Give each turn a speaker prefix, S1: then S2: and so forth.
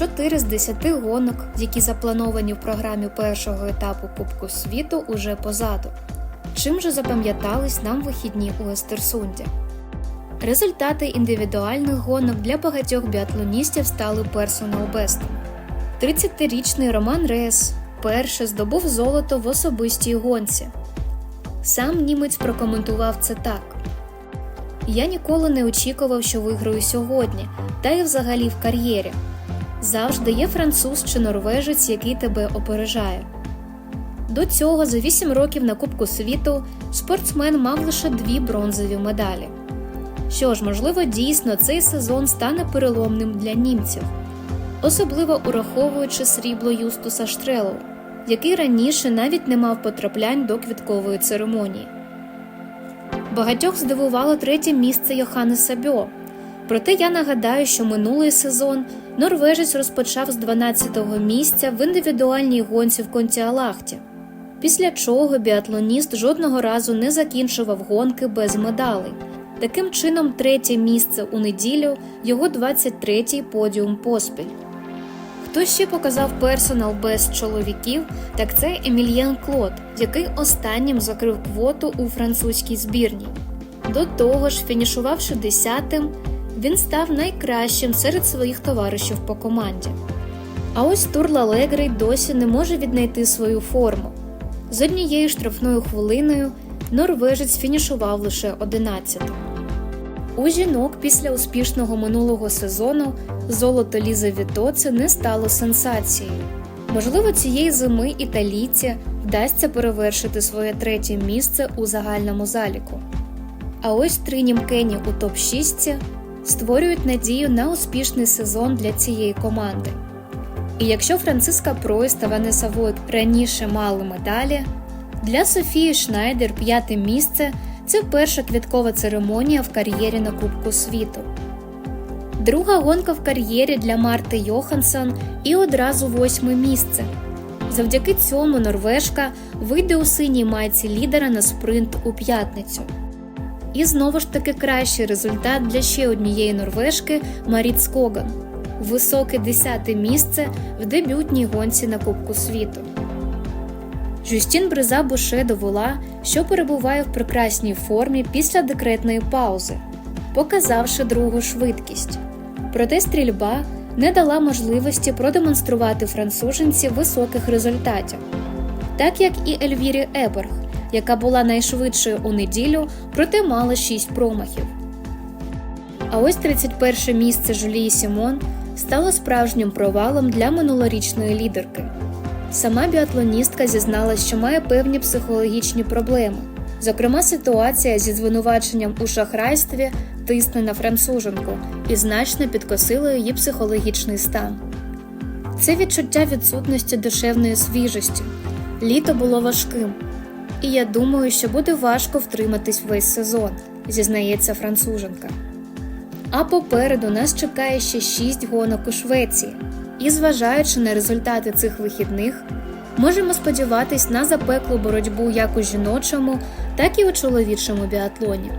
S1: 4 з 10 гонок, які заплановані в програмі першого етапу Кубку світу, уже позаду. Чим же запам'ятались нам вихідні у Естерсунді? Результати індивідуальних гонок для багатьох біатлоністів стали персонал бестом. 30-річний Роман Рес перше здобув золото в особистій гонці. Сам німець прокоментував це так: Я ніколи не очікував, що виграю сьогодні, та й взагалі в кар'єрі. Завжди є француз чи норвежець, який тебе опережає. До цього за 8 років на Кубку світу спортсмен мав лише дві бронзові медалі. Що ж, можливо, дійсно цей сезон стане переломним для німців, особливо ураховуючи срібло Юстуса Штрелу, який раніше навіть не мав потраплянь до квіткової церемонії. Багатьох здивувало третє місце Йоханнеса Бьо. Проте я нагадаю, що минулий сезон норвежець розпочав з 12-го місця в індивідуальній гонці в Контіалахті, після чого біатлоніст жодного разу не закінчував гонки без медалей. Таким чином, третє місце у неділю його 23-й подіум поспіль. Хто ще показав персонал без чоловіків, так це Емільєн Клод, який останнім закрив квоту у французькій збірній. До того ж, фінішувавши десятим, він став найкращим серед своїх товаришів по команді. А ось Турла Легрей досі не може віднайти свою форму. З однією штрафною хвилиною норвежець фінішував лише 11 У жінок після успішного минулого сезону золото Лізи Вітоце не стало сенсацією. Можливо, цієї зими італійці вдасться перевершити своє третє місце у загальному заліку. А ось Тринім Кені у топ-6 створюють надію на успішний сезон для цієї команди. І якщо Франциска Пройс та Ванеса Войт раніше мали медалі, для Софії Шнайдер п'яте місце це перша квіткова церемонія в кар'єрі на Кубку світу. Друга гонка в кар'єрі для Марти Йоханссон і одразу восьме місце. Завдяки цьому норвежка вийде у синій майці лідера на спринт у п'ятницю. І знову ж таки кращий результат для ще однієї норвежки Маріт Скоган високе десяте місце в дебютній гонці на Кубку світу. Жюстін Бриза Буше довела, що перебуває в прекрасній формі після декретної паузи, показавши другу швидкість. Проте стрільба не дала можливості продемонструвати француженці високих результатів, так як і Ельвірі Еберг, яка була найшвидшою у неділю, проте мала 6 промахів. А ось 31 місце Жулії Сімон стало справжнім провалом для минулорічної лідерки. Сама біатлоністка зізналась, що має певні психологічні проблеми. Зокрема, ситуація зі звинуваченням у шахрайстві тисне на француженку і значно підкосила її психологічний стан. Це відчуття відсутності душевної свіжості. Літо було важким, і я думаю, що буде важко втриматись весь сезон, зізнається француженка. А попереду нас чекає ще 6 гонок у Швеції, і зважаючи на результати цих вихідних, можемо сподіватись на запеклу боротьбу як у жіночому, так і у чоловічому біатлоні.